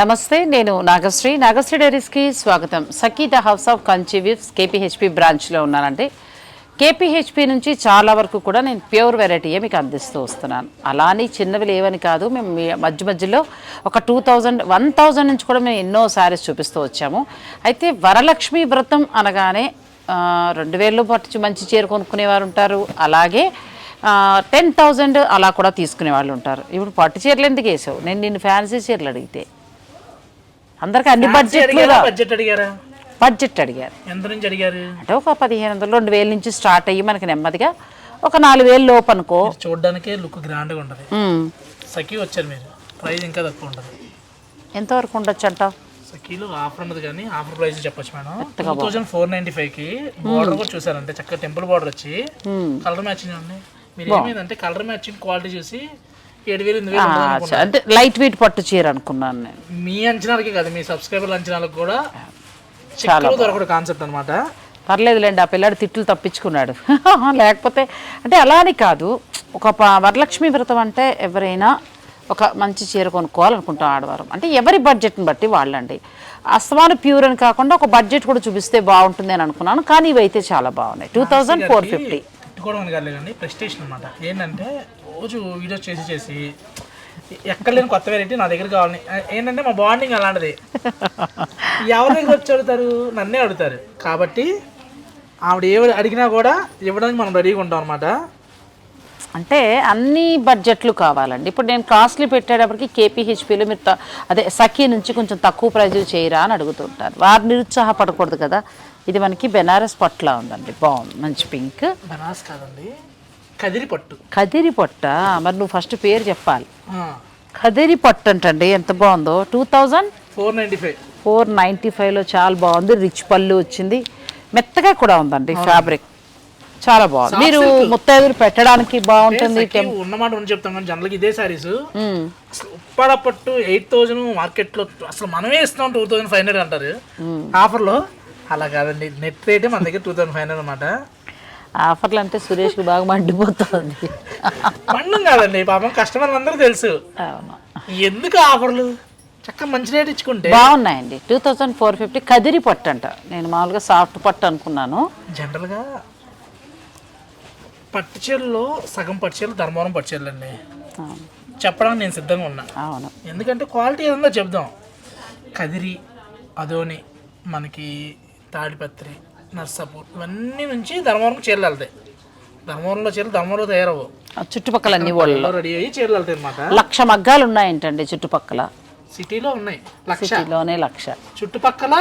నమస్తే నేను నాగశ్రీ. నాగశ్రీ డైరీస్కి స్వాగతం. Sakhita house of Kanchi KPHB బ్రాంచ్లో ఉన్నానండి. కేపీహెచ్పి నుంచి చాలా వరకు కూడా నేను ప్యూర్ వెరైటీయే మీకు అందిస్తూ వస్తున్నాను. అలానే చిన్నవి లేవని కాదు మేము మధ్య మధ్యలో ఒక టూ థౌజండ్ వన్ థౌజండ్ నుంచి కూడా మేము ఎన్నో శారీస్ చూపిస్తూ వచ్చాము. అయితే వరలక్ష్మి వ్రతం అనగానే రెండు వేలు పట్టు మంచి చీర కొనుక్కునేవారు ఉంటారు. అలాగే టెన్ థౌజండ్ అలా కూడా తీసుకునే వాళ్ళు ఉంటారు. ఇప్పుడు పట్టు చీరలు ఎందుకు వేసావు? నేను నిన్ను ఫ్యాన్సీ చీరలు అడిగితే. అందరికి అన్ని బడ్జెట్లు అడిగారా బడ్జెట్ అడిగారా? బడ్జెట్ అడిగారు. ఎంత నుంచి అడిగారు? అంటే ఒక పదిహేను వందలు రెండు వేల నుంచి స్టార్ట్ అయ్యి మనకి నెమ్మదిగా ఒక నాలుగు వేలు లోపు అనుకో. చూడడానికే లుక్ గ్రాండ్గా ఉంటది. సఖీ వచ్చారు మీరు. ప్రైస్ ఇంకా తక్కువ ఉంటది. ఎంతవరకు ఉండొచ్చు అంటావు సఖీలో ఆఫర్ ఉన్నది కానీ ఆఫర్ ప్రైస్ చెప్పొచ్చు madam. Two thousand four ninety ఫైవ్కి బార్డర్ కూడా చూసారంటే చక్కగా టెంపుల్ బార్డర్ వచ్చి కలర్ మ్యాచింగ్ ఉంది. మీరు ఏమైందంటే కలర్ మ్యాచింగ్ క్వాలిటీ చూసి అంటే లైట్ వెయిట్ పట్టు చీర అనుకున్నాను నేను. మీ అంచనాలకి కాదు మీ సబ్స్క్రైబర్ అంచనాలకు కూడా చాలా దొరకడు కాన్సెప్ట్ అనమాట పర్లేదులేండి ఆ పిల్లాడు తిట్లు తప్పించుకున్నాడు. లేకపోతే అంటే అలా అని కాదు ఒక వరలక్ష్మి వ్రతం అంటే ఎవరైనా ఒక మంచి చీర కొనుక్కోవాలనుకుంటాం ఆడవారం. అంటే ఎవరి బడ్జెట్ని బట్టి వాళ్ళండి. అస్తమాను ప్యూర్ అని కాకుండా ఒక బడ్జెట్ కూడా చూపిస్తే బాగుంటుంది అని అనుకున్నాను కానీ ఇవైతే చాలా బాగున్నాయి. Two thousand four fifty. ప్రెస్టేషన్ అనమాట ఏంటంటే రోజు వీడియోస్ చేసి చేసి ఎక్కడ లేని కొత్త వెరైటీ నా దగ్గర కావాలని ఏంటంటే మా బాండింగ్ అలాంటిది. ఎవరి దగ్గర వచ్చి అడుగుతారు? నన్నే అడుగుతారు. కాబట్టి ఆవిడ ఏ అడిగినా కూడా ఇవ్వడానికి మనం రెడీగా ఉంటాం అనమాట అంటే అన్ని బడ్జెట్లు కావాలండి. ఇప్పుడు నేను కాస్ట్లీ పెట్టేటప్పటికి కేపీహెచ్పిలో మీరు అదే సఖీ నుంచి కొంచెం తక్కువ ప్రైజులు చేయరా అని అడుగుతుంటారు. వారు నిరుత్సాహపడకూడదు కదా. ఇది మనకి బెనారస్ పట్ల ఉందండి. బాగుంది. మంచి పింక్. బనాస్ కాదండి. కదిరి పట్టు కదిరి పొట్ట మరి నువ్వు ఫస్ట్ పేరు చెప్పాలి. కదిరి పట్టు అంటండి ఎంత బాగుందో. Two thousand? Four ninety five. Four ninety ఫైవ్లో చాలా బాగుంది. రిచ్ పళ్ళు వచ్చింది. మెత్తగా కూడా ఉందండి ఫ్యాబ్రిక్. చాలా బాగుంది. మీరు ముత్తైదులు పెట్టడానికి బాగుంటుంది ఉన్నమాట ఉంది చెప్తాం కానీ జనరల్గా ఇదే సారీస్ ఉప్పాడ పట్టు ఎయిట్ థౌజండ్ మార్కెట్లో అసలు మనమే ఇస్తాం టూ థౌజండ్ ఫైవ్ హండ్రెడ్ అంటారు. ఆఫర్లో? అలా కాదండి. నెట్ రేటే మన దగ్గర టూ థౌజండ్ ఫైవ్ హండ్రెడ్ అనమాట ఆఫర్లు అంటే సురేష్కి బాగా మండిపోతుంది. మండం కాదండి పాపం కస్టమర్లు అందరూ తెలుసు. అవును. ఎందుకు ఆఫర్లు? చక్కగా మంచి రేట్ ఇచ్చుకుంటే. బాగున్నాయండి. Two thousand four fifty Kadiri పట్టు అంట. నేను మామూలుగా సాఫ్ట్ పట్టు అనుకున్నాను. జనరల్గా పట్టు చీరలో సగం పట్టు చీరలు ధర్మవరం పట్టు చీరలు అండి. చెప్పడానికి నేను సిద్ధంగా ఉన్నా. అవును. ఎందుకంటే క్వాలిటీ ఏదో చెప్దాం. కదిరి అదోని మనకి తాడిపత్రి నర్సాపూర్. ఇవన్నీ నుంచి ధర్మవరం చీరలు వెళ్తాయి. ధర్మవరంలో చీరలు ధర్మవరంలో తయారవు ఆ చుట్టుపక్కల అన్ని వాళ్ళు రెడీ అయ్యి చీరలు వెళ్తాయి అనమాట లక్ష మగ్గాలు ఉన్నాయంటండి చుట్టుపక్కల. సిటీలో ఉన్నాయి. లక్ష. సిటీలోనే లక్ష. చుట్టుపక్కల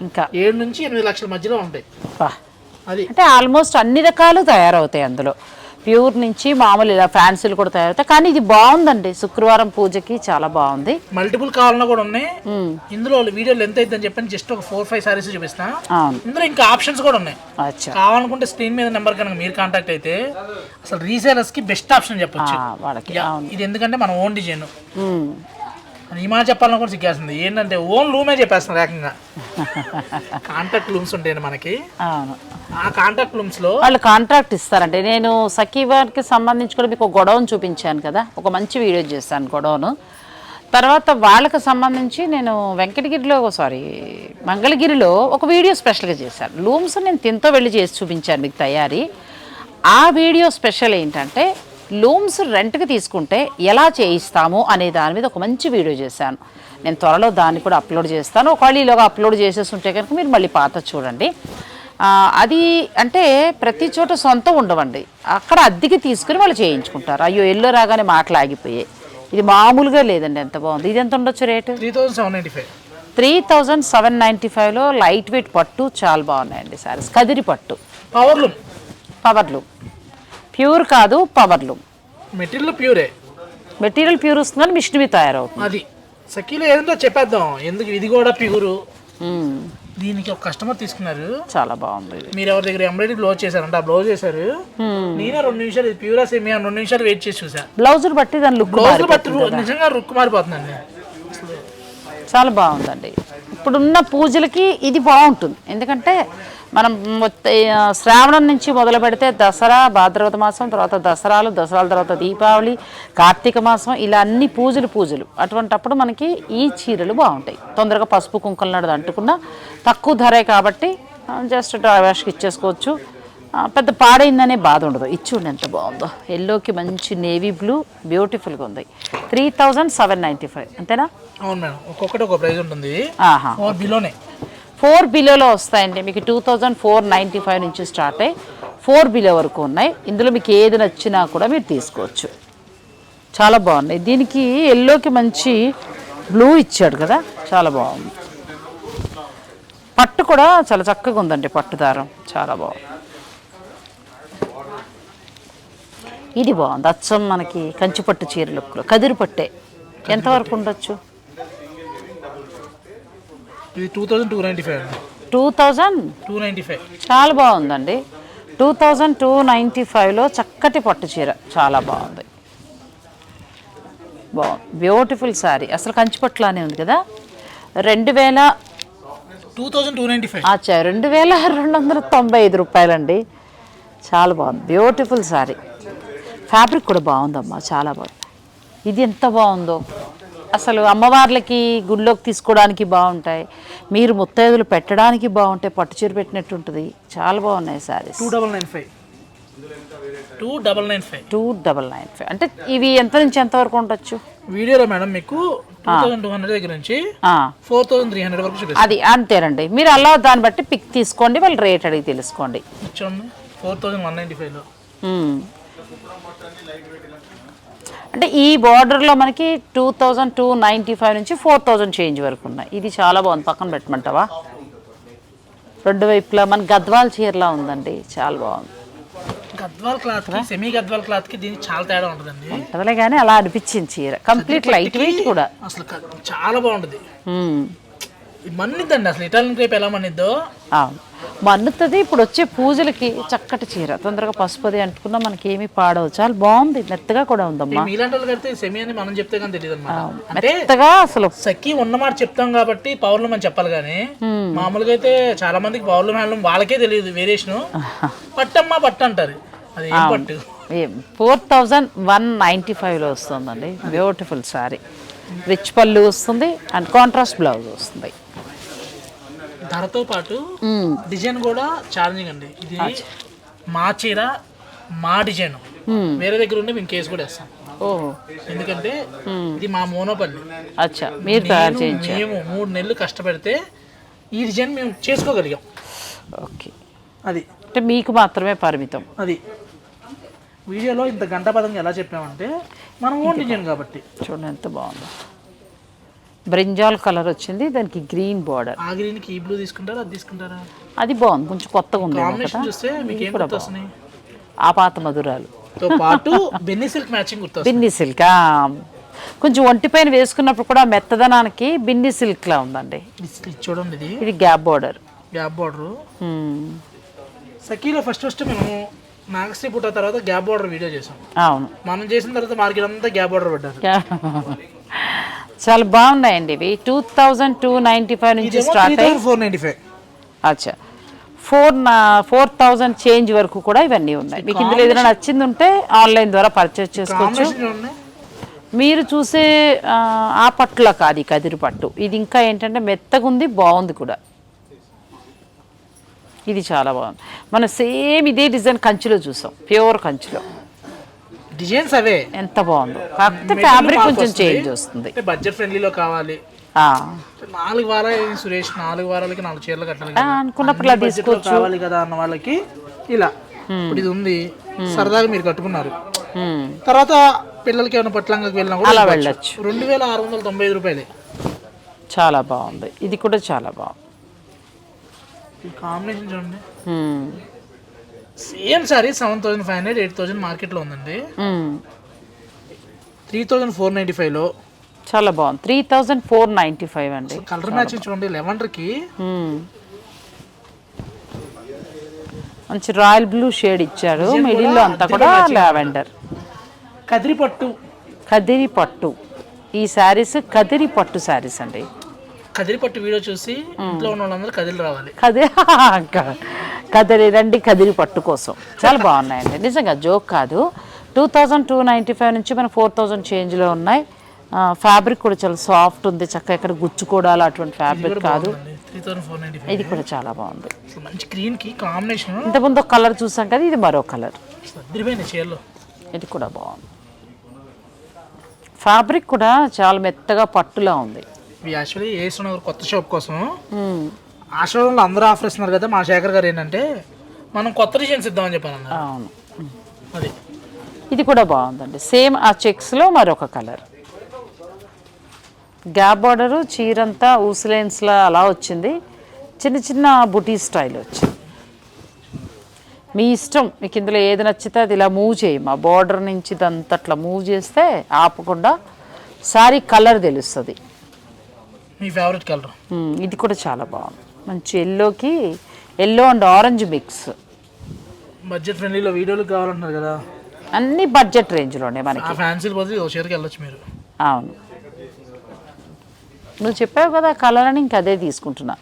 ఇంకా. ఏడు నుంచి ఎనిమిది లక్షల మధ్యలో ఉంటాయి. అది. అంటే ఆల్మోస్ట్ అన్ని రకాలు తయారవుతాయి అందులో. ప్యూర్ నుంచి మామూలు ఇలా ఫ్యాన్సీలు కూడా తయారవుతాయి. కానీ ఇది బాగుందండి. శుక్రవారం పూజకి చాలా బాగుంది. మల్టిపుల్ కావాలన్నా కూడా ఉన్నాయి. ఇందులో వీడియో లెంత్ అయిద్దని చెప్పని జస్ట్ ఒక ఫోర్ ఫైవ్ సారీస్ చూపిస్తా. ఇందులో ఇంకా ఆప్షన్స్ కూడా ఉన్నాయి. కావాలనుకుంటే స్క్రీన్ మీద నెంబర్ కనుక మీరు కాంటాక్ట్ అయితే అసలు రీసేలర్స్కి బెస్ట్ ఆప్షన్ చెప్పొచ్చు. ఇది ఎందుకంటే మన ఓన్ డిజైన్. ఈ మాట చెప్పాలని కూడా సిగ్గేస్తుంది. ఏంటంటే ఓన్ లూమే చెప్పేస్తున్నారు ఏకంగా. కాంటాక్ట్ లూమ్స్ ఉంటాయండి మనకి. అవును. ఆ కాంటాక్ట్ లూమ్స్లో వాళ్ళు కాంట్రాక్ట్ ఇస్తారండి నేను సఖీవారికి సంబంధించి కూడా మీకు ఒక గొడవను చూపించాను కదా. ఒక మంచి వీడియో చేశాను గొడవను. తర్వాత వాళ్ళకి సంబంధించి నేను వెంకటగిరిలో సారీ మంగళగిరిలో ఒక వీడియో స్పెషల్గా చేశాను. లూమ్స్ నేను తింతో వెళ్ళి చేసి చూపించాను మీకు తయారీ. ఆ వీడియో స్పెషల్ ఏంటంటే లూమ్స్ రెంట్కి తీసుకుంటే ఎలా చేయిస్తాము అనే దాని మీద ఒక మంచి వీడియో చేశాను. నేను త్వరలో దాన్ని కూడా అప్లోడ్ చేస్తాను. ఒకవేళ ఈలోగా అప్లోడ్ చేసేసి ఉంటే కనుక మీరు మళ్ళీ పాత చూడండి. అది అంటే ప్రతి చోట సొంతం ఉండవండి. అక్కడ అద్దెకి తీసుకుని వాళ్ళు చేయించుకుంటారు. అయ్యో ఎల్లో రాగానే మాటలు ఆగిపోయాయి. ఇది మామూలుగా లేదండి. ఎంత బాగుంది. ఇది ఎంత ఉండొచ్చు rate? Three thousand seven ninety five. Three thousand seven ninety ఫైవ్లో లైట్ వెయిట్ పట్టు చాలా బాగున్నాయండి సారీస్. కదిరి పట్టు. Power loom. Power loom. Pure కాదు పవర్ లూమ్ మెటీరియల్ ప్యూరే. మెటీరియల్ ప్యూర్ వస్తుందని మిషన్ మీద తయారవుతుంది. అది. సఖీలో ఏదంటే చెప్పేద్దాం. ఎందుకు ఇది కూడా ప్యూరు. దీనికి ఒక కస్టమర్ తీసుకున్నారు. చాలా బాగుంది మీరు ఎవరి దగ్గర ఎంబ్రాయిడరీ బ్లౌజ్ చేశారంటే ఆ బ్లౌజ్ చేశారు. నేనే రెండు నిమిషాలు ఇది ప్యూరా సేమియా రెండు నిమిషాలు వెయిట్ చేసి చూసా. బ్లౌజులు బట్టి దాని లుక్ బ్లౌజ్ బట్టి నిజంగా రుక్కు మారిపోతుందండి. చాలా బాగుందండి. ఇప్పుడున్న పూజలకి ఇది బాగుంటుంది. ఎందుకంటే మనం శ్రావణం నుంచి మొదలు పెడితే దసరా భాద్రపద మాసం తర్వాత దసరాలు దసరాల తర్వాత దీపావళి కార్తీక మాసం ఇలా అన్ని పూజలు పూజలు. అటువంటప్పుడు మనకి ఈ చీరలు బాగుంటాయి. తొందరగా పసుపు కుంకుమ నడదు అంటుకున్న తక్కువ ధరే కాబట్టి జస్ట్ డ్రైవర్స్కి ఇచ్చేసుకోవచ్చు. పెద్ద పాడైందనే బాధ ఉండదు. ఇచ్చుండి ఎంత బాగుందో. ఎల్లోకి మంచి నేవీ బ్లూ బ్యూటిఫుల్గా ఉంది. Three thousand seven ninety five అంతేనా? అవును మేడం. ఒక్కొక్కటి ఒక ప్రైస్ ఉంటుంది. బిలోనే ఫోర్ బిలోలో వస్తాయండి. మీకు two thousand four ninety five నుంచి స్టార్ట్ అయ్యి ఫోర్ బిలో వరకు ఉన్నాయి. ఇందులో మీకు ఏది నచ్చినా కూడా మీరు తీసుకోవచ్చు. చాలా బాగున్నాయి. దీనికి ఎల్లోకి మంచి బ్లూ ఇచ్చాడు కదా. చాలా బాగుంది. పట్టు కూడా చాలా చక్కగా ఉందండి. పట్టు దారం. చాలా బాగుంది. ఇది బాగుంది. అచ్చం మనకి కంచిపట్టు చీర లుక్లో. కదిరి పట్టే. ఎంతవరకు ఉండొచ్చు? ఇది two thousand two ninety five అండి. Two thousand two ninety five. చాలా బాగుందండి. టూ థౌజండ్ టూ నైంటీ ఫైవ్లో చక్కటి పట్టు చీర. చాలా బాగుంది. బాగుంది బ్యూటిఫుల్ శారీ. అసలు కంచిపట్లానే ఉంది కదా. రెండు వేల two thousand two ninety five. ఆచా రెండు వేల రెండు వందల తొంభై ఐదు రూపాయలండి. చాలా బాగుంది. బ్యూటిఫుల్ శారీ. ఫ్యాబ్రిక్ కూడా బాగుందమ్మా. చాలా బాగుంది. ఇది ఎంత బాగుందో. అసలు అమ్మవార్లకి గుళ్ళోకి తీసుకోవడానికి బాగుంటాయి. మీరు ముత్తైదులు పెట్టడానికి బాగుంటాయి పట్టు చీర పెట్టినట్టు ఉంటుంది చాలా బాగున్నాయి saris two double nine five two double nine five two double nine five అంటే ఇవి ఎంత నుంచి ఎంత వరకు ఉండొచ్చు? వీడియోలో మేడం మీకు టూ థౌజండ్ టూ హండ్రెడ్ దగ్గర నుంచి ఆ, ఫోర్ థౌజండ్ త్రీ హండ్రెడ్ వరకు చూపిస్తాను అది అంతేనండి. మీరు అలా దాన్ని బట్టి పిక్ తీసుకోండి వాళ్ళు రేట్ అడిగి తెలుసుకోండి. ఫోర్ థౌజండ్ వన్ నైంటీ ఫైవ్లో మ్మ్. అంటే ఈ బార్డర్లో మనకి two thousand two ninety five నుంచి ఫోర్ థౌజండ్ చేంజ్ వరకు ఉన్నాయి. ఇది చాలా బాగుంది. పక్కన పెట్టమంటావా? రెండు వైపులా మన గద్వాల్ చీరలా ఉందండి. చాలా బాగుంది. గద్వాల్ క్లాత్కి సెమీ గద్వాల్ క్లాత్కి దీనికి చాలా తేడా ఉంటుందండి. అదలే కానీ అలా అనిపించింది చీర. కంప్లీట్ లైట్ వెయిట్ కూడా. అసలు క- చాలా బాగుంటుంది. మన్నిద్దండి అసలు ఇటాలియన్ క్రేప్ ఎలా మన్నిద్దో? అవును. మన్నుతుంది. ఇప్పుడు వచ్చే పూజలకి చక్కటి చీర. తొందరగా పసుపది అంటుకున్నా మనకి ఏమీ పాడవు. చాలా బాగుంది. మెత్తగా కూడా ఉందమ్మా. మనం చెప్తే కానీ తెలియదు మెత్తగా అసలు. సఖి ఉన్నమాట చెప్తాం కాబట్టి పౌర్ణం అని చెప్పాలి కానీ మామూలుగా అయితే చాలా మందికి పౌర్ణమి హ్యాండ్లూమ్ వాళ్ళకే తెలియదు వేరియేషన్. పట్టమ్మా పట్టు అంటారు. అది పట్టు? ఫోర్ థౌజండ్ వన్ నైంటీ ఫైవ్లో వస్తుందండి. బ్యూటిఫుల్ శారీ రిచ్ పళ్ళు వస్తుంది. అండ్ కాంట్రాస్ట్ బ్లౌజ్ వస్తుంది. ధరతో పాటు డిజైన్ కూడా ఛాలెంజింగ్ అండి. ఇది మా చీర మా డిజైన్. వేరే దగ్గర ఉండి మేము కేసు కూడా వేస్తాం. ఓహో. ఎందుకంటే ఇది మా మోనోపల్లి. అచ్చా. మీరు తయారు చేయించారు. మేము మూడు నెలలు కష్టపడితే ఈ డిజైన్ మేము చేసుకోగలిగాం. ఓకే. అది. అంటే మీకు మాత్రమే పరిమితం. అది. వీడియోలో ఇంత గంట పదంగా ఎలా చెప్పామంటే మనం ఓన్ డిజైన్ కాబట్టి. చూడండి ఎంత బాగుందో. బ్రింజాల్ కలర్ వచ్చింది దానికి గ్రీన్ బార్డర్. ఆ ఈ బ్లూ తీసుకుంటారా అది తీసుకుంటారా? అది బాగుంది కొంచెం కొత్తగా ఉంది కాంబినేషన్ చూస్తే మీకు ఏం గుర్తొస్తున్నాయి? ఆ పాత మధురాలు. తో పాటు బెన్నీ సిల్క్ మ్యాచింగ్ గుర్తొస్తుంది. బిన్ని సిల్క్ ఆ. కొంచెం ఒంటి పైన వేసుకున్నప్పుడు కూడా మెత్తదనానికి బిన్ని సిల్క్ లా ఉందండి. ఇది చూడండి ఇది. ఇది గ్యాప్ బార్డర్ గ్యాప్ బార్డర్ సఖీలో ఫస్ట్ ఫస్ట్ మేము నాగశ్రీ పుట్ట తర్వాత గ్యాప్ బార్డర్ వీడియో చేసాం. అవును. మనం చేసిన తర్వాత మార్కెట్ అంతా గ్యాప్ బార్డర్ పడ్డారు. చాలా బాగున్నాయండి ఇవి. Two thousand two ninety five నుంచి స్టార్ట్ అయ్యి ఫోర్ నైంటీ ఫైవ్ అచ్చా. ఫోర్ ఫోర్ థౌజండ్ చేంజ్ వరకు కూడా ఇవన్నీ ఉన్నాయి. మీకు ఇందులో ఏదైనా నచ్చింది ఉంటే ఆన్లైన్ ద్వారా పర్చేస్ చేసుకోవచ్చు. మీరు చూసే ఆ, ఆ పట్టుల కాదు ఈ కదిరి పట్టు. ఇది ఇంకా ఏంటంటే మెత్తగా ఉంది బాగుంది కూడా. ఇది చాలా బాగుంది. మనం సేమ్ ఇదే డిజైన్ కంచిలో చూసాం ప్యూర్ కంచిలో. డిజైన్స్ అవే ఎంత బాగుందో. కాకపోతే ఫ్యాబ్రిక్ కొంచెం చేంజ్ వస్తుంది. అంటే బడ్జెట్ ఫ్రెండ్లీలో కావాలి. నాలుగు వారాలు సురేష్? నాలుగు వారాలకి నాలుగు చీరలు కట్టాలి. అనుకున్నప్పుడు లో కావాలి కదా అన్న వాళ్ళకి ఇలా. ఇప్పుడు ఇది ఉంది. సరదాగా మీరు కట్టుకున్నారు. మ్మ్. తర్వాత పిల్లలకి ఏమైనా పట్లంగాకి వెళ్ళినా కూడా అలా. వెళ్ళొచ్చు. రెండు వేల ఆరు వందల తొంభై ఐదు రూపాయలే. చాలా బాగుంది. ఇది కూడా చాలా బాగుంది. కాంబినేషన్ చూడండి. Same sari seven thousand five hundred eight thousand మార్కెట్లో ఉందండి. త్రీ థౌసండ్ ఫోర్ నైంటీ ఫైవ్లో. చాలా బాగుంది. Three thousand four ninety five అండి. కలర్ మ్యాచింగ్ చూడండి లెవెండర్కి. మంచి రాయల్ బ్లూ షేడ్ ఇచ్చారు. మిడిల్లో అంతా కూడా లావెండర్. కదిరి పట్టు. కదిరి పట్టు. ఈ శారీస్ కదిరి పట్టు శారీస్ అండి. కదిరి పట్టు వీడియో చూసి ఇంట్లో ఉన్న వాళ్ళందరూ కదిలి రావాలి. కదిరి కదిరి రండి కదిరి పట్టు కోసం. చాలా బాగున్నాయండి. నిజంగా జోక్ కాదు. Two thousand two ninety five నుంచి మన ఫోర్ థౌజండ్ చేంజ్లో ఉన్నాయి. ఫ్యాబ్రిక్ కూడా చాలా సాఫ్ట్ ఉంది. చక్కగా ఇక్కడ గుచ్చుకోవడాలు అటువంటి ఫ్యాబ్రిక్ కాదు. ఇది కూడా చాలా బాగుంది. ఫైవ్ మంచి గ్రీన్కి కాంబినేషన్ ఇంతకుముందు ఒక కలర్ చూసాం కదా ఇది మరో కలర్ ఇది కూడా బాగుంది. ఫ్యాబ్రిక్ కూడా చాలా మెత్తగా పట్టులా ఉంది. యాక్చువల్లీ కొత్త షాప్ కోసం ఆ షోరూంలో అందరూ ఆఫర్ ఇస్తున్నారు కదా మా శేఖర్ గారు ఏంటంటే మనం కొత్త డిజైన్స్ ఇద్దామని చెప్పాను అవును. అది. ఇది కూడా బాగుందండి. సేమ్ ఆ చెక్స్లో మరొక కలర్. గ్యాప్ బార్డరు చీరంతా ఊసులైన్స్లా అలా వచ్చింది. చిన్న చిన్న బుటీ స్టైల్ వచ్చింది. మీ ఇష్టం మీకు ఇందులో ఏది నచ్చితే అది ఇలా మూవ్ చేయి మా బార్డర్ నుంచి ఇదంతా అట్లా మూవ్ చేస్తే ఆపకుండా సారీ కలర్ తెలుస్తుంది. మీ ఫేవరెట్ కలర్. ఇది కూడా చాలా బాగుంది. మంచి ఎల్లోకి yellow and orange mix. Budget ఫ్రెండ్లీలో వీడియోలు కావాలంటున్నారు కదా. అన్ని బడ్జెట్ రేంజ్లోనే మనకి. ఆ ఫ్యాన్సీలు బదులు ఓ చీరకి వెళ్ళొచ్చు మీరు. అవును. నువ్వు చెప్పావు కదా కలర్ అని ఇంకా అదే తీసుకుంటున్నా.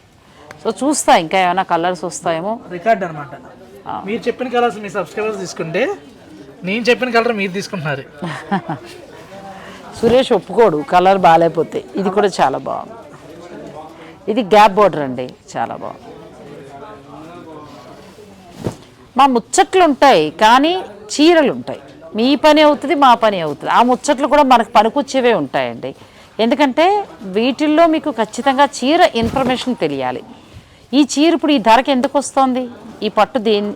సో చూస్తా ఇంకా ఏమైనా కలర్స్ వస్తాయేమో. రికార్డ్ అనమాట మీరు చెప్పిన కలర్స్ మీ సబ్స్క్రైబర్స్ తీసుకుంటే నేను చెప్పిన కలర్ మీరు తీసుకుంటున్నారు. సురేష్ ఒప్పుకోడు కలర్ బాగాలేకపోతే ఇది కూడా చాలా బాగుంది. ఇది గ్యాప్ బోర్డర్ అండి. చాలా బాగుంది. మా ముచ్చట్లు ఉంటాయి కానీ చీరలు ఉంటాయి మీ పని అవుతుంది మా పని అవుతుంది. ఆ ముచ్చట్లు కూడా మనకు పనికొచ్చేవే ఉంటాయండి. ఎందుకంటే వీటిల్లో మీకు ఖచ్చితంగా చీర ఇన్ఫర్మేషన్ తెలియాలి. ఈ చీర ఇప్పుడు ఈ ధరకి ఎందుకు వస్తుంది? ఈ పట్టు దేని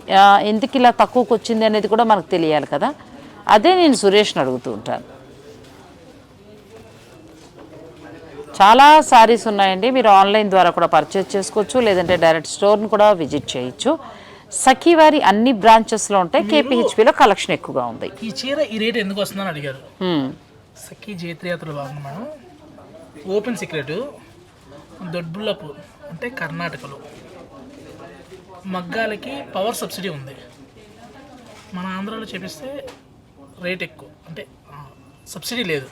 ఎందుకు ఇలా తక్కువకి వచ్చింది అనేది కూడా మనకు తెలియాలి కదా. అదే నేను సురేష్ని అడుగుతూ ఉంటాను. చాలా శారీస్ ఉన్నాయండి. మీరు ఆన్లైన్ ద్వారా కూడా పర్చేస్ చేసుకోవచ్చు. లేదంటే డైరెక్ట్ స్టోర్ని కూడా విజిట్ చేయొచ్చు. సఖీ వారి అన్ని బ్రాంచెస్లో ఉంటాయి. కేపీహెచ్పిలో కలెక్షన్ ఎక్కువగా ఉంది. ఈ చీర ఈ రేట్ ఎందుకు వస్తుందని అడిగారు. సఖీ జైత్రయాత్రలు బాగుంది మేడం ఓపెన్ సీక్రెట్ దొడ్బుల్లపు అంటే కర్ణాటకలో మగ్గాలకి పవర్ సబ్సిడీ ఉంది. మన ఆంధ్రాలో చేపిస్తే రేట్ ఎక్కువ. అంటే సబ్సిడీ లేదు.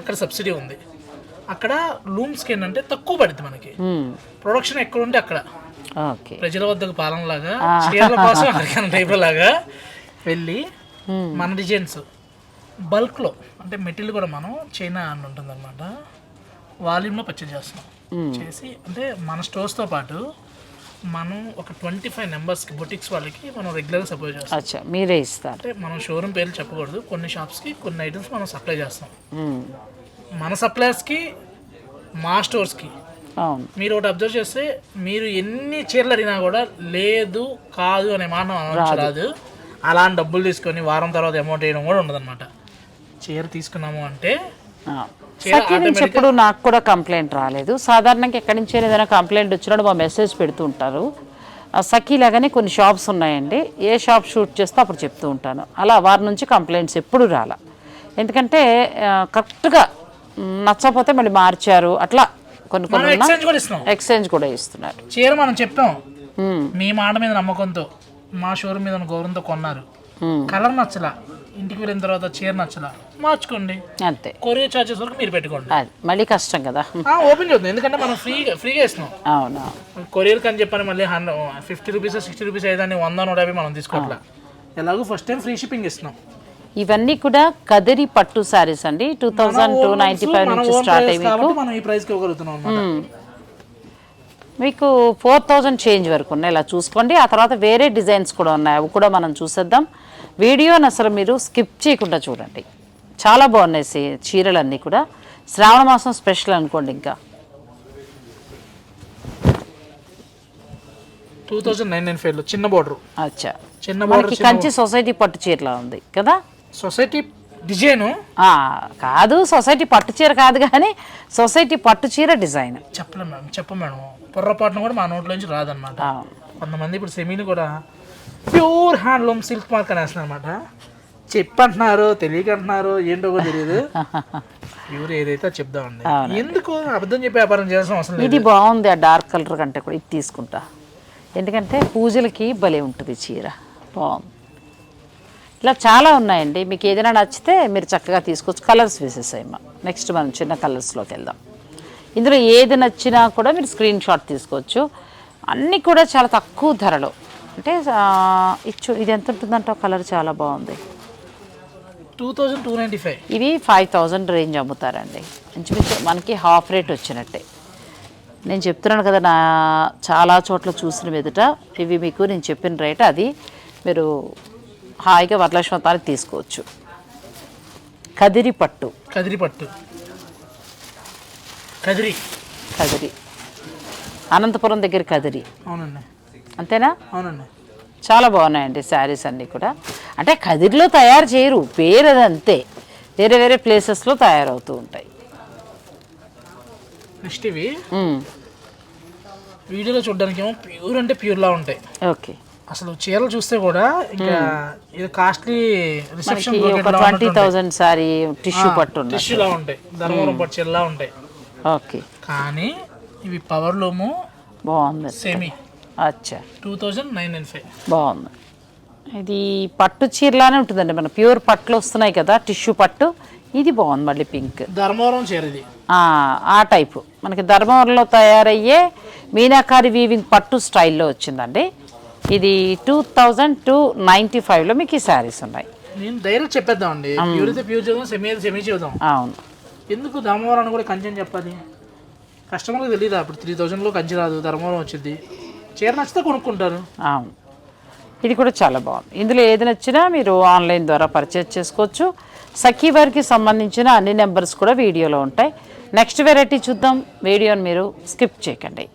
అక్కడ సబ్సిడీ ఉంది. అక్కడ లూమ్స్కి ఏంటంటే తక్కువ పడుద్ది మనకి. ప్రొడక్షన్ ఎక్కడ ఉంటే అక్కడ. ఓకే ప్రజల వద్దకు పాలన లాగా చీరల కోసం టైప్ లాగా వెళ్ళి మన డిజైన్స్ బల్క్లో అంటే మెటీరియల్ కూడా మనం చైనా అని ఉంటుంది అనమాట వాల్యూమ్లో పర్చేజ్ చేస్తున్నాం. చేసి అంటే మన స్టోర్స్తో పాటు మనం ఒక ట్వంటీ ఫైవ్ నెంబర్స్కి బొటిక్స్ వాళ్ళకి మనం రెగ్యులర్గా సప్లై చేస్తాం అచ్చా మీరే ఇస్తారు. అంటే మనం షోరూమ్ పేర్లు చెప్పకూడదు కొన్ని షాప్స్కి కొన్ని ఐటమ్స్ మనం సప్లై చేస్తాం. మన సప్లయర్స్కి మా స్టోర్స్కి. అవును. మీరు ఒకటి అబ్జర్వ్ చేస్తే మీరు ఎన్ని చీరలు అడిగినా కూడా లేదు కాదు అనే మాట రాదు. అలాంటి డబ్బులు తీసుకొని వారం తర్వాత అమౌంట్ వేయడం కూడా ఉండదన్నమాట. చీర తీసుకున్నాము అంటే సఖీ నుంచి ఎప్పుడు నాకు కూడా కంప్లైంట్ రాలేదు. సాధారణంగా ఎక్కడి నుంచి ఏదైనా కంప్లైంట్ వచ్చినప్పుడు మా మెసేజ్ పెడుతూ ఉంటారు. సఖీ లాగానే కొన్ని షాప్స్ ఉన్నాయండి. ఏ షాప్ షూట్ చేస్తే అప్పుడు చెప్తూ ఉంటాను. అలా వారి నుంచి కంప్లైంట్స్ ఎప్పుడు రాలా. ఎందుకంటే కరెక్ట్గా నచ్చకపోతే మళ్ళీ మార్చారు. అట్లా కొన్ని కొన్ని ఎక్స్చేంజ్ కూడా ఇస్తున్నాం. ఎక్స్చేంజ్ కూడా ఇస్తున్నారు. చీర మనం చెప్పాం. మ్, మాట మీద నమ్మకంతో మా షోరూమ్ మీద గౌరవంతో కొన్నారు. కలర్ నచ్చలా? ఇంటికి వెళ్ళిన తర్వాత చీర నచ్చలా? మార్చుకోండి. అంతే. కొరియర్ ఛార్జెస్ వరకు మీరు పెట్టుకోండి. అది మళ్ళీ కష్టం కదా. ఓపెన్ చేద్దాం. ఎందుకంటే మనం ఫ్రీగా ఫ్రీగా ఇస్తున్నాం. అవును. కొరియర్ కని చెప్పని మళ్ళీ hundred fifty rupees sixty rupees అయ్యేదాన్ని వంద నూట యాభై మనం తీసుకోవట్లా. ఎలాగో ఫస్ట్ టైం ఫ్రీ షిప్పింగ్ ఇస్తున్నాం. ఇవన్నీ కూడా కదిరి పట్టు శారీస్ అండి. Two thousand two ninety five నుంచి స్టార్ట్ అయ్యి మీకు మీకు ఫోర్ థౌజండ్ చేంజ్ వరకు ఉన్నాయి. ఇలా చూసుకోండి. ఆ తర్వాత వేరే డిజైన్స్ కూడా ఉన్నాయి. అవి కూడా మనం చూసేద్దాం. వీడియోని అసలు మీరు స్కిప్ చేయకుండా చూడండి. చాలా బాగున్నాయి చీరలన్నీ కూడా. శ్రావణ మాసం స్పెషల్ అనుకోండి ఇంకా. టూ థౌజండ్ నైన్ నైన్ ఫైవ్లో చిన్న బార్డర్ అచ్చా. చిన్న బార్డర్ మనకి కంచి సొసైటీ పట్టు చీరలా ఉంది కదా? Society design? కాదు సొసైటీ పట్టు చీర కాదు కానీ సొసైటీ పట్టు చీర డిజైన్. చెప్పలేం మేడం చెప్పం మేడం. పొర్రపాటున కూడా మా నోట్లోంచి రాదనమాట కొంతమంది ఇప్పుడు సెమీని కూడా ప్యూర్ హ్యాండ్లూమ్ సిల్క్ మార్క్ అని వేస్తున్నారు అనమాట చెప్పంటున్నారు తెలియక అంటున్నారు ఏంటో కూడా తెలియదు. ప్యూర్ ఏదైతే చెప్దామండి. ఎందుకు అబద్ధం చెప్పి వ్యాపారం చేయాల్సిన అవసరం ఇది బాగుంది ఆ డార్క్ కలర్ కంటే కూడా. ఇది తీసుకుంటా. ఎందుకంటే పూజలకి భలే ఉంటుంది చీర. బాగుంది. ఇలా చాలా ఉన్నాయండి. మీకు ఏదైనా నచ్చితే మీరు చక్కగా తీసుకోవచ్చు. కలర్స్ వేసేసాయమ్మా నెక్స్ట్ మనం చిన్న కలర్స్లోకి వెళ్దాం. ఇందులో ఏది నచ్చినా కూడా మీరు స్క్రీన్ షాట్ తీసుకోవచ్చు. అన్నీ కూడా చాలా తక్కువ ధరలో. అంటే ఇచ్చు ఇది ఎంత ఉంటుందంటే? కలర్ చాలా బాగుంది. Two thousand two ninety five. ఇవి ఫైవ్ థౌజండ్ రేంజ్ అమ్ముతారండి. ఇంచుమించు మనకి హాఫ్ రేట్ వచ్చినట్టే. నేను చెప్తున్నాను కదా నా చాలా చోట్ల చూసిన మీదట. ఇవి మీకు నేను చెప్పిన రేట్ అది. మీరు హాయిగా వరలక్ష్మి వ్రతానికి తీసుకోవచ్చు. కదిరి పట్టు. కదిరి పట్టు. కదిరి. కదిరి. అనంతపురం దగ్గర కదిరి. అవునండి. అంతేనా? అవునండి. చాలా బాగున్నాయండి శారీస్ అన్నీ కూడా. అంటే కదిరిలో తయారు చేయరు పేరు అది అంతే వేరే వేరే ప్లేసెస్లో తయారవుతూ ఉంటాయి. నెక్స్ట్ ఇవి. వీడియోలో చూడడానికి ఏమో ప్యూర్ అంటే ప్యూర్లా ఉంటాయి. ఓకే. అసలు చీరలు చూస్తే కూడా ఇంకా ఇది costly reception twenty thousand sari tissue పట్టు ఉంది టిష్యూలా ఉంటాయి. ధర్మవరం పట్టు చీరలా ఉంటాయి. ఓకే. కానీ ఇవి పవర్ లూము బాగుంది. సెమీ అచ్చా. Two thousand nine nine five బాగుంది. ఇది పట్టు చీరలానే ఉంటుందండి. మన ప్యూర్ పట్లు వస్తున్నాయి కదా టిష్యూ పట్టు. ఇది బాగుంది మళ్ళీ పింక్. ధర్మవరం చీర ఇది. ఆ, ఆ టైపు. మనకి ధర్మవరంలో తయారయ్యే మీనాకారి వీవింగ్ పట్టు స్టైల్లో వచ్చిందండి. ఇది టూ థౌజండ్ టూ నైంటీ ఫైవ్లో మీకు ఈ శారీస్ ఉన్నాయి. నేను డైరెక్ట్ ప్యూర్ అయితే ప్యూర్ చేద్దాం సెమీ సెమీ చేద్దాం అవును. ఎందుకు ధర్మవరం కూడా కంచి అని చెప్పాలి? కస్టమర్కి తెలియదా ఇప్పుడు త్రీ థౌజండ్లో కంచి రాదు ధర్మవరం వచ్చింది. చీర నచ్చితే కొనుక్కుంటారు. అవును. ఇది కూడా చాలా బాగుంది. ఇందులో ఏది నచ్చినా మీరు ఆన్లైన్ ద్వారా పర్చేజ్ చేసుకోవచ్చు. సఖీ వారికి సంబంధించిన అన్ని నెంబర్స్ కూడా వీడియోలో ఉంటాయి. నెక్స్ట్ వెరైటీ చూద్దాం. వీడియోని మీరు స్కిప్ చేయకండి.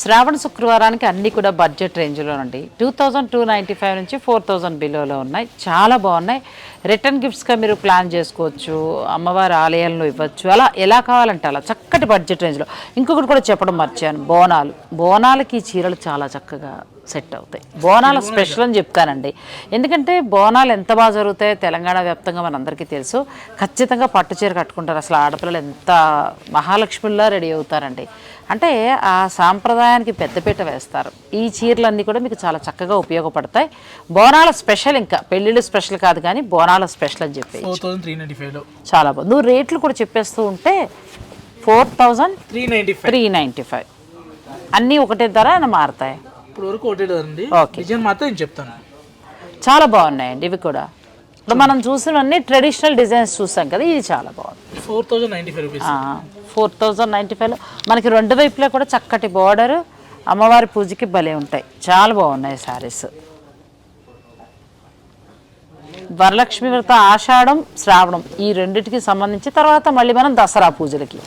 శ్రావణ శుక్రవారానికి అన్నీ కూడా బడ్జెట్ రేంజ్లో ఉండి two thousand two ninety five నుంచి ఫోర్ థౌజండ్ బిలోలో ఉన్నాయి. చాలా బాగున్నాయి. రిటర్న్ గిఫ్ట్స్గా మీరు ప్లాన్ చేసుకోవచ్చు. అమ్మవారి ఆలయాల్లో ఇవ్వచ్చు. అలా ఎలా కావాలంటే అలా చక్కటి బడ్జెట్ రేంజ్లో ఇంకొకటి కూడా చెప్పడం మర్చాను. బోనాలు. బోనాలకి చీరలు చాలా చక్కగా సెట్ అవుతాయి. బోనాల స్పెషల్ అని చెప్తానండి. ఎందుకంటే బోనాలు ఎంత బాగా జరుగుతాయో తెలంగాణ వ్యాప్తంగా మనందరికీ తెలుసు. ఖచ్చితంగా పట్టు చీర కట్టుకుంటారు. అసలు ఆడపిల్లలు ఎంత మహాలక్ష్మిలా రెడీ అవుతారండి. అంటే ఆ సాంప్రదాయానికి పెద్దపీట వేస్తారు. ఈ చీరలన్నీ కూడా మీకు చాలా చక్కగా ఉపయోగపడతాయి. బోనాల స్పెషల్ ఇంకా పెళ్ళిళ్ళు స్పెషల్ కాదు కానీ బోనాల స్పెషల్ అని చెప్పి చాలా బాగుంది నువ్వు రేట్లు కూడా చెప్పేస్తూ ఉంటే four thousand three ninety three ninety five. అన్నీ ఒకటే ధర మారుతాయి? ఇప్పుడు వరకు ఒకటే కదండి ఓకే. డిజైన్ మాత్రం నేను చెప్తాను. చాలా బాగున్నాయండి ఇవి కూడా. ఇప్పుడు మనం చూసినవన్నీ ట్రెడిషనల్ డిజైన్స్ చూసాం కదా ఇది చాలా బాగుంది. Four thousand ninety five rupees. Four thousand ninety ఫైవ్లో మనకి రెండు వైపులా కూడా చక్కటి బార్డర్ అమ్మవారి పూజకి భలే ఉంటాయి. చాలా బాగున్నాయి శారీస్ వరలక్ష్మి వ్రత ఆషాఢం శ్రావణం ఈ రెండిటికి సంబంధించి తర్వాత మళ్ళీ మనం దసరా పూజలకి.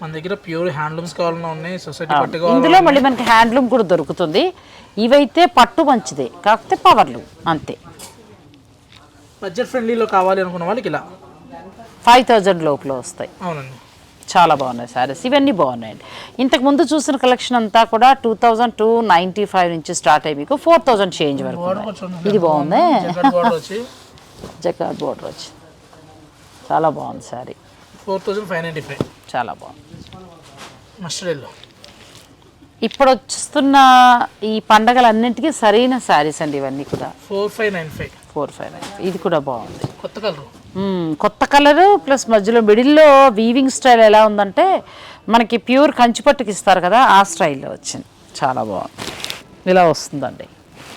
మన దగ్గర ప్యూర్ హ్యాండ్లూమ్స్ కావాలన్నా ఉన్నాయి సొసైటీ ఇందులో మళ్ళీ మనకి హ్యాండ్లూమ్ కూడా దొరుకుతుంది. ఇవైతే పట్టు మంచిదే కాకపోతే పవర్లు అంతే. బడ్జెట్ ఫ్రెండ్లీలో కావాలి అనుకున్న వాళ్ళకి ఇలా. ఫైవ్ థౌజండ్ లోపల వస్తాయి. అవునండి. చాలా బాగున్నాయి సారీస్ ఇవన్నీ బాగున్నాయండి. ఇంతకు ముందు చూసిన కలెక్షన్ అంతా కూడా two thousand two ninety five నుంచి స్టార్ట్ అయ్యి మీకు ఫోర్ థౌజండ్ చేంజ్ వరకు ఉన్నాయి. ఇది బాగుంది? జగన్ బోర్డర్ వచ్చి. జకార్ బోర్డర్ వచ్చి. చాలా బాగుంది sorry four thousand five ninety five. చాలా బాగుంది. మస్టర్డ్ ఎల్లో ఇప్పుడు వస్తున్న ఈ పండగలన్నింటికీ సరైన శారీస్ అండి ఇవన్నీ కూడా. Four five nine five. Four five nine ఇది కూడా బాగుంది. కొత్త కలర్. కొత్త కలరు ప్లస్ మధ్యలో మిడిల్లో వీవింగ్ స్టైల్ ఎలా ఉందంటే మనకి ప్యూర్ కంచిపట్టుకి ఇస్తారు కదా ఆ స్టైల్లో వచ్చింది. చాలా బాగుంది. ఇలా వస్తుందండి.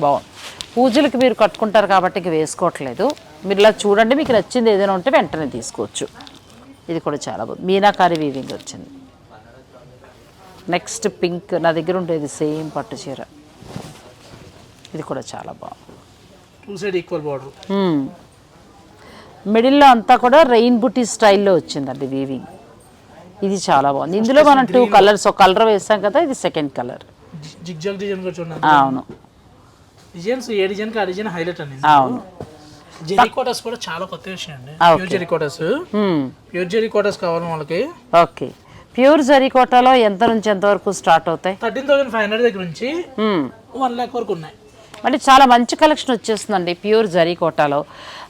బాగుంది. పూజలకి మీరు కట్టుకుంటారు కాబట్టి ఇంక వేసుకోవట్లేదు. మీరు ఇలా చూడండి మీకు నచ్చింది ఏదైనా ఉంటే వెంటనే తీసుకోవచ్చు. ఇది కూడా చాలా బాగుంది. మీనాకారి వీవింగ్ వచ్చింది. నెక్స్ట్ పింక్ నా దగ్గర ఉండేది సేమ్ పట్టు చీర. ఇది కూడా చాలా బాగుంది. Two side equal border. మిడిల్లో అంతా కూడా రెయిన్ బుటీ స్టైల్లో వచ్చిందండి వీవింగ్ ఇది చాలా బాగుంది. ఇందులో మనం టూ కలర్స్ ఒక కలర్ వేసాం కదా ఇది second colour zig zag design కూడా చూడండి. అవును. డిజైన్స్ ఏ డిజైన్కి ఆ డిజైన్ హైలైట్ అండి అవును. జెరీ కోటర్స్ కూడా చాలా కొత్త విషయం అండి. ప్యూర్ జెరీ కోటర్స్. ప్యూర్ జెరీ కోటర్స్ కావాలి వాళ్ళకి. ఓకే ప్యూర్ జరీకోటాలో ఎంత నుంచి ఎంత వరకు స్టార్ట్ అవుతాయి? థర్టీన్ థౌసండ్ ఫైవ్ హండ్రెడ్ దగ్గర నుంచి. వన్ ల్యాక్ వరకు ఉన్నాయి. మళ్ళీ చాలా మంచి కలెక్షన్ వచ్చేస్తుందండి ప్యూర్ జరీ కోటాలో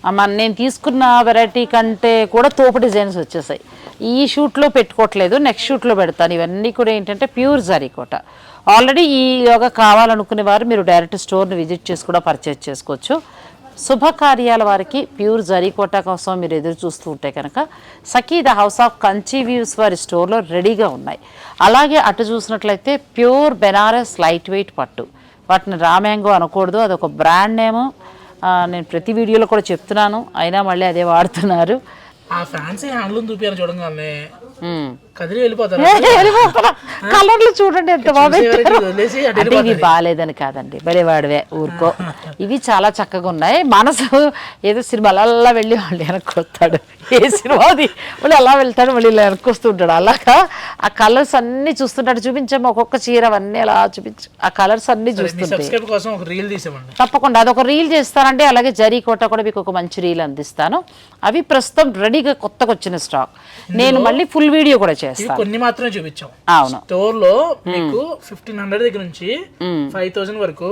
ఆ, మన నేను తీసుకున్న వెరైటీ కంటే కూడా తోపు డిజైన్స్ వచ్చేసాయి. ఈ షూట్లో పెట్టుకోవట్లేదు నెక్స్ట్ షూట్లో పెడతాను. ఇవన్నీ కూడా ఏంటంటే ప్యూర్ జరీ కోట ఆల్రెడీ ఈ యోగా కావాలనుకునే వారు మీరు డైరెక్ట్ స్టోర్ని విజిట్ చేసి కూడా పర్చేజ్ చేసుకోవచ్చు. శుభకార్యాల వారికి ప్యూర్ జరీకోట కోసం మీరు ఎదురు చూస్తూ ఉంటే కనుక Sakhi the house of Kanchi weaves వారి స్టోర్లో రెడీగా ఉన్నాయి. అలాగే అటు చూసినట్లయితే ప్యూర్ బెనారస్ లైట్ వెయిట్ పట్టు. వాటిని రామ్యాంగో అనకూడదు. అదొక బ్రాండ్ నేము. నేను ప్రతి వీడియోలో కూడా చెప్తున్నాను. అయినా మళ్ళీ అదే వాడుతున్నారు. ఆ ఫ్యాన్సీ హ్యాండ్లూమ్ చూడంగానే. కదిలి వెళ్ళిపోతారు? కలర్లు చూడండి ఎంత అటు ఇవి బాగాలేదని కాదండి. భలేవాడివే ఊరుకో. ఇవి చాలా చక్కగా ఉన్నాయి. మనసు ఏదో సినిమాలల్లా వెళ్ళి వాళ్ళు వెనక్కి వస్తాడు. ఏ సినిమాది మళ్ళీ అలా వెళ్తాడు మళ్ళీ ఇలా వెనక్కి వస్తుంటాడు. అలాగా ఆ కలర్స్ అన్ని చూస్తుంటాడు. చూపించాము ఒక్కొక్క చీర అవన్నీ అలా చూపించు ఆ కలర్స్ అన్ని చూస్తుంటాయి తప్పకుండా. అదొక రీల్ చేస్తానంటే అలాగే జరీ కోట కూడా మీకు ఒక మంచి రీల్ అందిస్తాను. అవి ప్రస్తుతం రెడీగా కొత్తగా వచ్చిన స్టాక్. నేను మళ్ళీ ఫుల్ వీడియో కూడా ఇవి చేస్తాను కొన్ని మాత్రమే చూపించాం. అవును. స్టోర్లో మీకు ఫిఫ్టీన్ హండ్రెడ్ దగ్గర నుంచి ఫైవ్ థౌసండ్ వరకు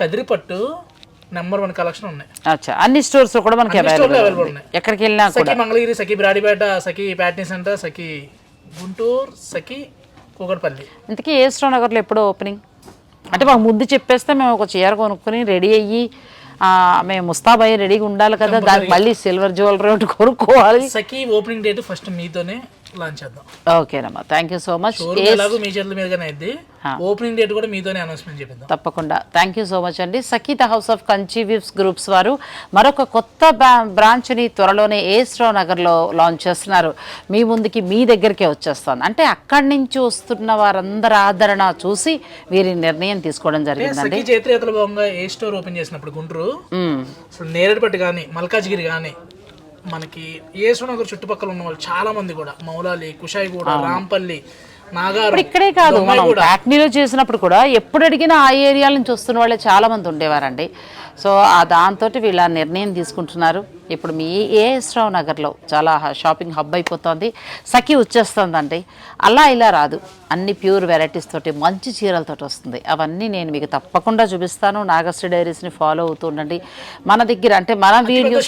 కదిరి పట్టు నెంబర్ వన్ కలెక్షన్ ఉన్నాయి. అచ్చా. అన్ని స్టోర్స్ కూడా మనకి అవైలబుల్ ఉన్నాయి. ఎక్కడికి వెళ్ళినా సఖి మంగళగిరి సఖి బ్రాడిపేట సఖి ప్యాట్నీ సెంటర్ సఖి గుంటూరు సఖి కూకట్పల్లి. ఇంతకీ ఏ స్టోర్ నగర్లో ఎప్పుడో ఓపెనింగ్ అంటే మాకు ముందు చెప్పేస్తే మేము ఒక చీర కొనుక్కొని రెడీ అయ్యి మేము ముస్తాబాయి రెడీగా ఉండాలి కదా. దానికి మళ్ళీ సిల్వర్ జ్యువెలరీ ఒకటి కొనుక్కోవాలి. సఖి ఓపెనింగ్ డేట్ ఫస్ట్ మీతోనే. లాంచ్ చేద్దాం. ఓకేనమ్మా. థ్యాంక్ యూ సో మచ్ ఎలాగో మీ చేతుల మీదగానే అయింది ఓపెనింగ్ డేట్ కూడా మీతోనే అనౌన్స్మెంట్ చేపిద్దాం తప్పకుండా. థ్యాంక్ యూ సో మచ్ అండి. Sakhi the house of Kanchi weaves groups వారు మరొక కొత్త బ్రా- బ్రాంచ్ని త్వరలోనే ఏస్ట్రో నగర్లో లాంచ్ చేస్తున్నారు. మీ ముందుకి మీ దగ్గరికే వచ్చేస్తాను. అంటే అక్కడి నుంచి వస్తున్న వారందరి ఆదరణ చూసి వీరి నిర్ణయం తీసుకోవడం జరిగిందండి. సఖి చైత్రయాత్ర భాగంగా ఏ స్టోర్ ఓపెన్ చేసినప్పుడు గుంటూరు నేరేడుపట్టు కానీ మల్కాజ్గిరి కానీ మనకి ఏసునగర్ చుట్టుపక్కల ఉన్న వాళ్ళు చాలా మంది కూడా. మౌలాలి కుషాయిగూడ రాంపల్లి నాగారు ఇప్పుడు ఇక్కడే కాదు మనం. ప్యాక్నీలో చేసినప్పుడు కూడా ఎప్పుడు అడిగినా ఆ ఏరియాల నుంచి వస్తున్న వాళ్ళే చాలా మంది ఉండేవారండి. సో ఆ దాంతో వీళ్ళ నిర్ణయం తీసుకుంటున్నారు. ఇప్పుడు మీ ఏఎస్ రావు నగర్లో చాలా హ- షాపింగ్ హబ్ అయిపోతుంది. సఖి వచ్చేస్తుందండి. అలా ఇలా రాదు. అన్ని ప్యూర్ వెరైటీస్ తోటి మంచి చీరలతోటి వస్తుంది. అవన్నీ నేను మీకు తప్పకుండా చూపిస్తాను. నాగశ్రీ డైరీస్ని ఫాలో అవుతూ ఉండండి. మన దగ్గర అంటే మన వీడియో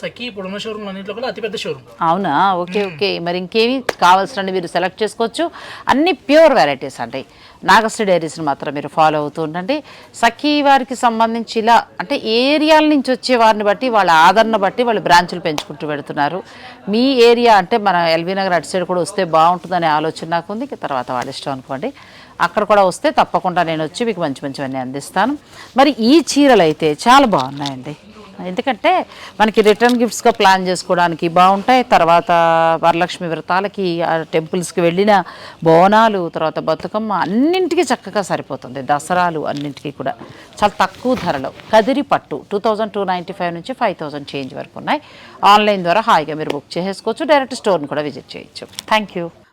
సఖి ఇప్పుడున్న షోరూమ్ అన్నింటిలో కూడా అతిపెద్ద షోరూమ్ అవునా? Okay okay. మరి ఇంకేమి కావాల్సిన మీరు సెలెక్ట్ చేసుకోవచ్చు. అన్ని ప్యూర్ వెరైటీస్ అండి. నాగశ్రీ డైరీస్ని మాత్రం మీరు ఫాలో అవుతూ ఉండండి. సఖీ వారికి సంబంధించి ఇలా అంటే ఏరియాల నుంచి వచ్చే వారిని బట్టి వాళ్ళ ఆదరణ బట్టి వాళ్ళు బ్రాంచులు పెంచుకుంటూ పెడుతున్నారు మీ ఏరియా అంటే మన ఎల్బీ నగర్ అటు సైడ్ కూడా వస్తే బాగుంటుందనే ఆలోచన నాకు ఉంది. తర్వాత వాళ్ళ ఇష్టం అనుకోండి. అక్కడ కూడా వస్తే తప్పకుండా నేను వచ్చి మీకు మంచి మంచివన్నీ అందిస్తాను. మరి ఈ చీరలు అయితే చాలా బాగున్నాయండి. ఎందుకంటే మనకి రిటర్న్ గిఫ్ట్స్గా ప్లాన్ చేసుకోవడానికి బాగుంటాయి. తర్వాత వరలక్ష్మి వ్రతాలకి ఆ టెంపుల్స్కి వెళ్ళిన బోనాలు తర్వాత బతుకమ్మ అన్నింటికి చక్కగా సరిపోతుంది. దసరాలు అన్నింటికి కూడా. చాలా తక్కువ ధరలో. కదిరి పట్టు two thousand two ninety five నుంచి ఫైవ్ థౌజండ్ చేంజ్ వరకు ఉన్నాయి. ఆన్లైన్ ద్వారా హాయిగా మీరు బుక్ చేసుకోవచ్చు. డైరెక్ట్ స్టోర్ని కూడా విజిట్ చేయొచ్చు. Thank you.